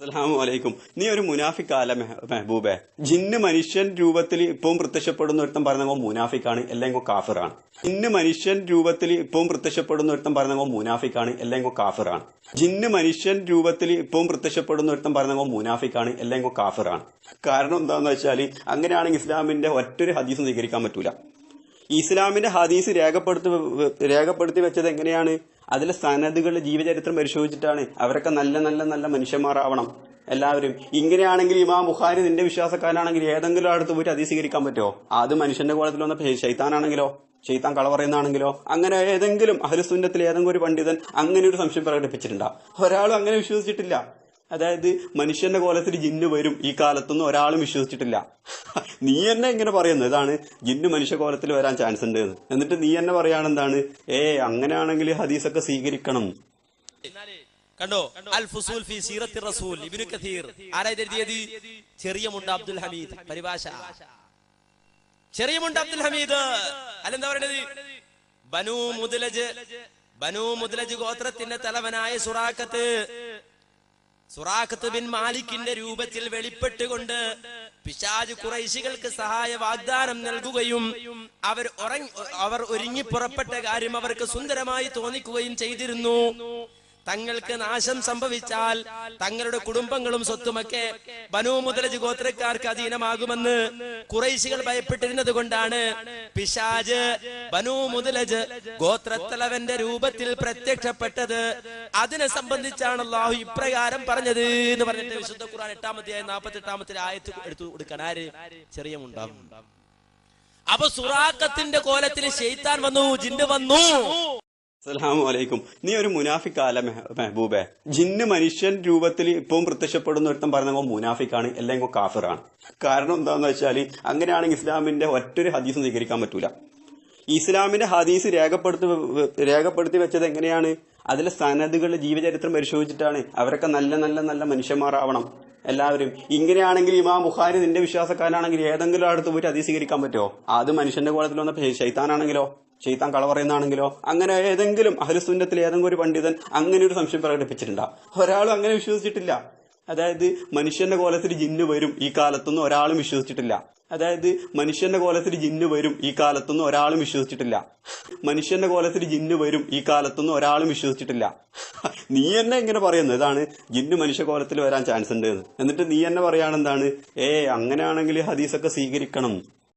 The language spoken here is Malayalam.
അസ്സലാമു അലൈക്കും. നീ ഒരു മുനാഫിക്കാല മെഹബൂബെ. ജിന്ന് മനുഷ്യൻ രൂപത്തിൽ ഇപ്പവും പ്രത്യക്ഷപ്പെടുന്ന ഒരുത്തം പറയുന്നവൻ മുനാഫിക്കാണ് അല്ലെങ്കിൽ കാഫിറാണ്. ജിന്ന് മനുഷ്യൻ രൂപത്തിൽ ഇപ്പവും പ്രത്യക്ഷപ്പെടുന്ന ഒരുത്തം പറയുന്നവൻ മുനാഫിക്കാണ് അല്ലെങ്കിൽ കാഫിറാണ്. ജിന്ന് മനുഷ്യൻ രൂപത്തിൽ ഇപ്പവും പ്രത്യക്ഷപ്പെടുന്ന ഒരുത്തം പറയുന്നവൻ മുനാഫിക്കാണ് അല്ലെങ്കിൽ കാഫിറാണ്. കാരണം എന്താണെന്ന് വെച്ചാൽ അങ്ങനെയാണെങ്കിൽ ഇസ്ലാമിന്റെ ഒറ്റൊരു ഹദീസ് സ്വീകരിക്കാൻ പറ്റൂല. ഇസ്ലാമിന്റെ ഹദീസ് രേഖപ്പെടുത്തി രേഖപ്പെടുത്തി വെച്ചത് എങ്ങനെയാണ്? അതിലെ സനതുകളുടെ ജീവചരിത്രം പരിശോധിച്ചിട്ടാണ് അവരൊക്കെ നല്ല നല്ല നല്ല മനുഷ്യന്മാരാവണം. എല്ലാവരും. ഇങ്ങനെയാണെങ്കിൽ ഇമാ ബുഖാരി നിന്റെ വിശ്വാസക്കാരനാണെങ്കിൽ ഏതെങ്കിലും അടുത്ത് പോയിട്ട് ഹദീസ് സ്വീകരിക്കാൻ പറ്റുമോ? അത് മനുഷ്യന്റെ കോളത്തിൽ വന്ന ശൈത്താനാണെങ്കിലോ ശൈത്താൻ കള പറയുന്നതാണെങ്കിലോ അങ്ങനെ ഏതെങ്കിലും അഹലുസുന്നത്തിൽ ഏതെങ്കിലും ഒരു പണ്ഡിതൻ അങ്ങനെ ഒരു സംശയം പ്രകടിപ്പിച്ചിട്ടുണ്ടാവും ഒരാളും അങ്ങനെ വിശ്വസിച്ചിട്ടില്ല. അതായത് മനുഷ്യന്റെ കോലത്തിൽ ജിന്ന് വരും ഈ കാലത്തൊന്നും ഒരാളും വിശ്വസിച്ചിട്ടില്ല. നീ എന്നെ ഇങ്ങനെ പറയുന്നു. ഇതാണ് ജിന്ന് മനുഷ്യ കോലത്തിൽ വരാൻ ചാൻസ് ഉണ്ട് എന്ന്. എന്നിട്ട് നീ എന്നെ പറയാണ് എന്താണ്? ഏ അങ്ങനെയാണെങ്കിൽ ഹദീസൊക്കെ സ്വീകരിക്കണം. കണ്ടോ? അൽ ഫുസൂൽ ഫി സീറത്തി റസൂൽ ഇബ്നു കഥീർ ആരാ ഇത് എഴുതിയത്? ചെറിയ മുണ്ട അബ്ദുൽ ഹമീദ് പരിഭാഷ. ചെറിയ മുണ്ട അബ്ദുൽ ഹമീദ്. അല്ലെന്താ പറയുന്നത് ബനു മുദ്ലജ് ബനു മുദ്ലജ് ഗോത്രത്തിന്റെ തലവനായ സുറാഖത്ത്. സുറാഖത്ത് ബിൻ മാലിക്കിന്റെ രൂപത്തിൽ വെളിപ്പെട്ടുകൊണ്ട് പിശാജ് കുറൈശികൾക്ക് സഹായ വാഗ്ദാനം നൽകുകയും അവർ അവർ ഒരുങ്ങി പുറപ്പെട്ട കാര്യം അവർക്ക് സുന്ദരമായി തോന്നിക്കുകയും ചെയ്തിരുന്നു. തങ്ങൾക്ക് നാശം സംഭവിച്ചാൽ തങ്ങളുടെ കുടുംബങ്ങളും സ്വത്തുമൊക്കെ ബനു മുതലജ് ഗോത്രക്കാർക്ക് അധീനമാകുമെന്ന് കുറൈശികൾ ഭയപ്പെട്ടിരുന്നത് കൊണ്ടാണ് പിശാജ് ബനു മുതലജ് ഗോത്രത്തലവന്റെ രൂപത്തിൽ പ്രത്യക്ഷപ്പെട്ടത്. അതിനെ സംബന്ധിച്ചാണ് അള്ളാഹു ഇപ്രകാരം പറഞ്ഞത് എന്ന് പറഞ്ഞിട്ട് വിശുദ്ധ ഖുർആൻ എട്ടാമത്തെ നാൽപ്പത്തി എട്ടാമത്തെ ആയത്ത് എടുത്തു കൊടുക്കാൻ. ആര്? ചെറിയ അപ്പൊ സുറാക്കത്തിന്റെ കോലത്തിൽ ശൈത്താൻ വന്നു ജിന്ന് വന്നു. അസ്സലാമു അലൈക്കും. നീ ഒരു മുനാഫിക്കാല മെഹ- മെഹബൂബെ. ജിന്ന് മനുഷ്യൻ രൂപത്തിൽ ഇപ്പവും പ്രത്യക്ഷപ്പെടുന്ന ഒരുത്തം പറയുന്നവൻ മുനാഫിക്കാണ് അല്ലെങ്കിൽ കാഫിറാണ്. കാരണം എന്താണെന്ന് വെച്ചാൽ അങ്ങനെയാണെങ്കിൽ ഇസ്ലാമിന്റെ ഒറ്റൊരു ഹദീസ് സ്വീകരിക്കാൻ പറ്റൂല. ഇസ്ലാമിന്റെ ഹദീസ് രേഖപ്പെടുത്തി രേഖപ്പെടുത്തി വെച്ചത് എങ്ങനെയാണ്? അതിലെ സനദുകളുടെ ജീവചരിത്രം പരിശോധിച്ചിട്ടാണ്. അവരൊക്കെ നല്ല നല്ല നല്ല മനുഷ്യന്മാരാവണം എല്ലാവരും. ഇങ്ങനെയാണെങ്കിൽ ഇമാം ബുഖാരി നിന്റെ വിശ്വാസക്കാരാണെങ്കിൽ ഏതെങ്കിലും അടുത്ത് പോയിട്ട് ഹദീസ് സ്വീകരിക്കാൻ പറ്റുമോ അത് മനുഷ്യന്റെ കോലത്തിൽ വന്ന ശൈത്താനാണെങ്കിലോ? ശൈത്താൻ കള പറയുന്നതാണെങ്കിലോ അങ്ങനെ ഏതെങ്കിലും അഹലുസുന്നത്തിൽ ഏതെങ്കിലും ഒരു പണ്ഡിതൻ അങ്ങനെ ഒരു സംശയം പ്രകടിപ്പിച്ചിട്ടുണ്ടോ? ഒരാളും അങ്ങനെ വിശ്വസിച്ചിട്ടില്ല. അതായത് മനുഷ്യന്റെ കോലത്തിൽ ജിന്ന് വരും ഈ കാലത്തൊന്നും ഒരാളും വിശ്വസിച്ചിട്ടില്ല. അതായത് മനുഷ്യന്റെ കോലത്തിൽ ജിന്ന് വരും ഈ കാലത്തൊന്നും ഒരാളും വിശ്വസിച്ചിട്ടില്ല. മനുഷ്യന്റെ കോലത്തിൽ ജിന്ന് വരും ഈ കാലത്തൊന്നും ഒരാളും വിശ്വസിച്ചിട്ടില്ല. നീ എന്നെ ഇങ്ങനെ പറയുന്നു. ഇതാണ് ജിന്ന് മനുഷ്യ കോലത്തിൽ വരാൻ ചാൻസ് ഉണ്ട് എന്ന്. എന്നിട്ട് നീ എന്നെ പറയാണെന്താണ് ഏ അങ്ങനെയാണെങ്കിൽ ഹദീസൊക്കെ സ്വീകരിക്കണം.